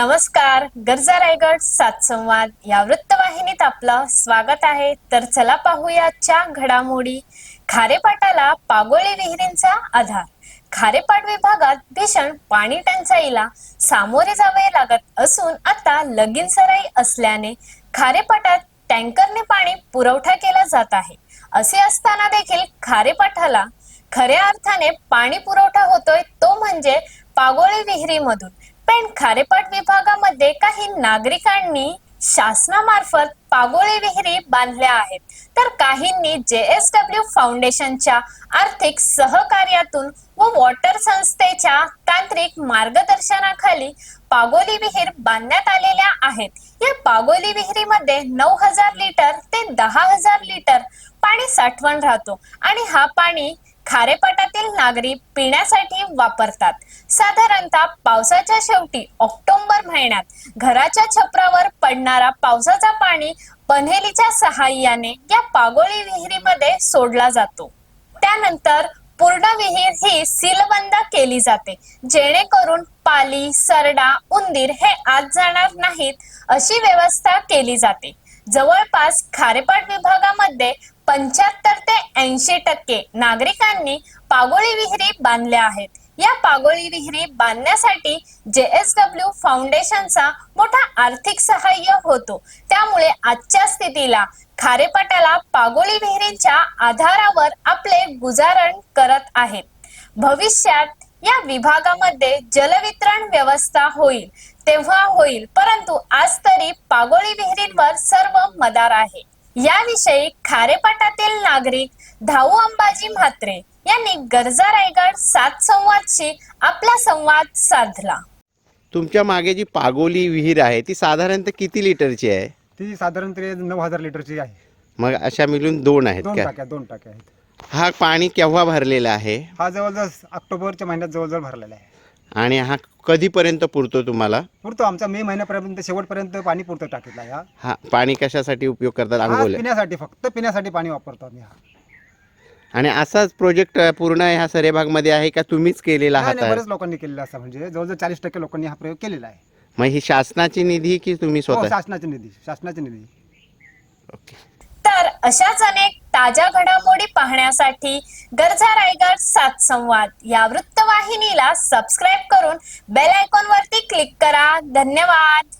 नमस्कार गरजा रायगड सात संवाद. या वृत्तवाहिनीत आपलं स्वागत आहे. तर चला पाहूया आजच्या घडामोडी. खारेपाटाला पागोळी विहिरींचा आधार. खारेपाट विभागात भीषण पाणी टंचाईला सामोरे जावे लागत असून आता लगीन सराई असल्याने खारेपाटात टँकरने पाणी पुरवठा केला जात आहे. असे असताना देखील खारेपाटाला खऱ्या अर्थाने पाणी पुरवठा होतोय तो म्हणजे पागोळी विहिरीमधून. पण खारेपाट विभागामध्ये काही नागरिकांनी शासनामार्फत पागोळे विहिरी बांधल्या आहेत. तर काहींनी जेएसडब्ल्यू फाउंडेशनच्या आर्थिक सहकार्यातून व वॉटर संस्थेच्या तांत्रिक मार्गदर्शनाखाली पागोली विहीर बांधण्यात आलेल्या आहेत. या पागोली विहिरीमध्ये नऊ हजार लिटर ते दहा हजार लिटर पाणी साठवण राहतो आणि हा पाणी खारेपाटातील नागरिक पिण्यासाठी वापरतात. साधारणतः पावसाच्या शेवटी ऑक्टोबर महिन्यात घराच्या छपरावर पडणारा पावसाचा पाणी पन्हेलीच्या सहाय्याने या पागोळी विहिरीमध्ये सोडला जातो. त्यानंतर पूर्ण विहीर ही सीलबंद केली जाते. जेणेकरून पाली सरडा उंदीर हे आत जाणार नाहीत अशी व्यवस्था केली जाते. जवळपास खारेपाट विभागामध्ये पंच्याहत्तर ते ऐंशी टक्के नागरिकांनी पागोळी विहिरी बांधल्या आहेत. या पागोळी विहिरी बांधण्यासाठी जे एस डब्ल्यू फाउंडेशनचा मोठा आर्थिक सहाय्य होतो. त्यामुळे आजच्या स्थितीला खारेपाटाला पागोळी विहिरींच्या आधारावर आपले गुजारण करत आहेत. भविष्यात या विभागामध्ये जलवितरण व्यवस्था होईल तेव्हा होईल परंतु आज तरी पागोळी विहिरींवर सर्व मदार आहे. याविषयी खारेपाटातील नागरिक धाऊ अंबाजी म्हात्रे यांनी गरजा रायगड सात संवादशी आपला संवाद साधला. तुमच्या मागे जी पागोली विहीर आहे ती साधारणतः किती लिटरची आहे? ती साधारणतः नऊ हजार लिटरची आहे. मग अशा मिळून दोन आहेत दोन का? टाक्या दोन टाक्या आहेत. हा पाणी केव्हा भरलेला आहे? हा जवळजवळ ऑक्टोबरच्या महिन्यात जवळजवळ भरलेला आहे. आणि हा कधीपर्यंत पुरतो तुम्हाला? पुरतो. आमचा मे महिन्यापर्यंत शेवटपर्यंत पाणी पुरतो टाकीला हा हा पाणी कशासाठी उपयोग करतात हा आंघोळ पिण्यासाठी फक्त. पिण्यासाठी पाणी वापरतो आम्ही हा आणि असाच प्रोजेक्ट पूर्ण ह्या सरेभागमध्ये आहे का? तुम्हीच केलेला नाही, नाही, आहात बरेच लोकांनी केलेला असा. म्हणजे जवळजवळ चाळीस टक्के लोकांनी हा प्रयोग केलेला आहे. मग ही शासनाची निधी की तुम्ही हो स्वतः? शासनाची निधी शासनाची निधी. ओके. तर अशाच अनेक ताज्या घडामोडी पाहण्यासाठी गरजा रायगड सात संवाद या वृत्तवाहिनीला सबस्क्राईब करून बेल आयकॉन वरती क्लिक करा. धन्यवाद.